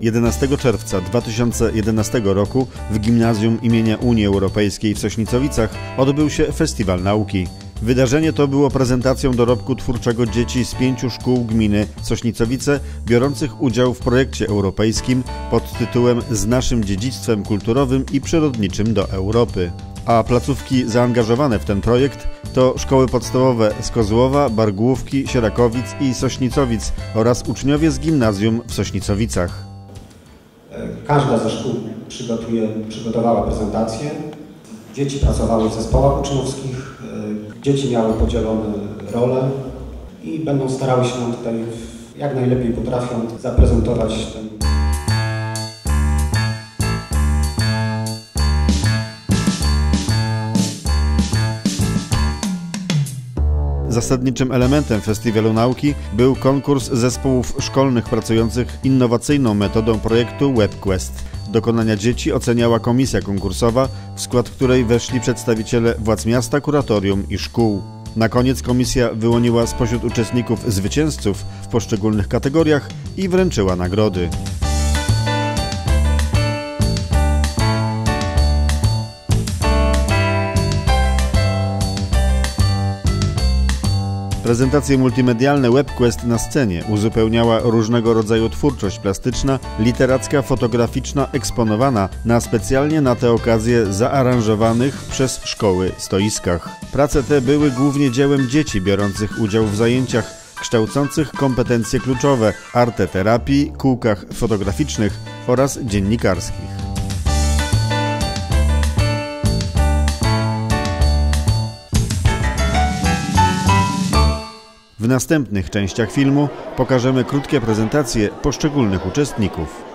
11 czerwca 2011 roku w Gimnazjum imienia Unii Europejskiej w Sośnicowicach odbył się Festiwal Nauki. Wydarzenie to było prezentacją dorobku twórczego dzieci z pięciu szkół gminy Sośnicowice biorących udział w projekcie europejskim pod tytułem Z naszym dziedzictwem kulturowym i przyrodniczym do Europy. A placówki zaangażowane w ten projekt to szkoły podstawowe z Kozłowa, Bargłówki, Sierakowic i Sośnicowic oraz uczniowie z gimnazjum w Sośnicowicach. Każda ze szkół przygotuje, przygotowała prezentację. Dzieci pracowały w zespołach uczniowskich, e, dzieci miały podzielone role i będą starały się nam tutaj jak najlepiej potrafią zaprezentować ten Zasadniczym elementem Festiwalu Nauki był konkurs zespołów szkolnych pracujących innowacyjną metodą projektu WebQuest. Dokonania dzieci oceniała komisja konkursowa, w skład której weszli przedstawiciele władz miasta, kuratorium i szkół. Na koniec komisja wyłoniła spośród uczestników zwycięzców w poszczególnych kategoriach i wręczyła nagrody. Prezentacje multimedialne WebQuest na scenie uzupełniała różnego rodzaju twórczość plastyczna, literacka, fotograficzna, eksponowana na specjalnie na tę okazję zaaranżowanych przez szkoły stoiskach. Prace te były głównie dziełem dzieci biorących udział w zajęciach kształcących kompetencje kluczowe arteterapii, kółkach fotograficznych oraz dziennikarskich. W następnych częściach filmu pokażemy krótkie prezentacje poszczególnych uczestników.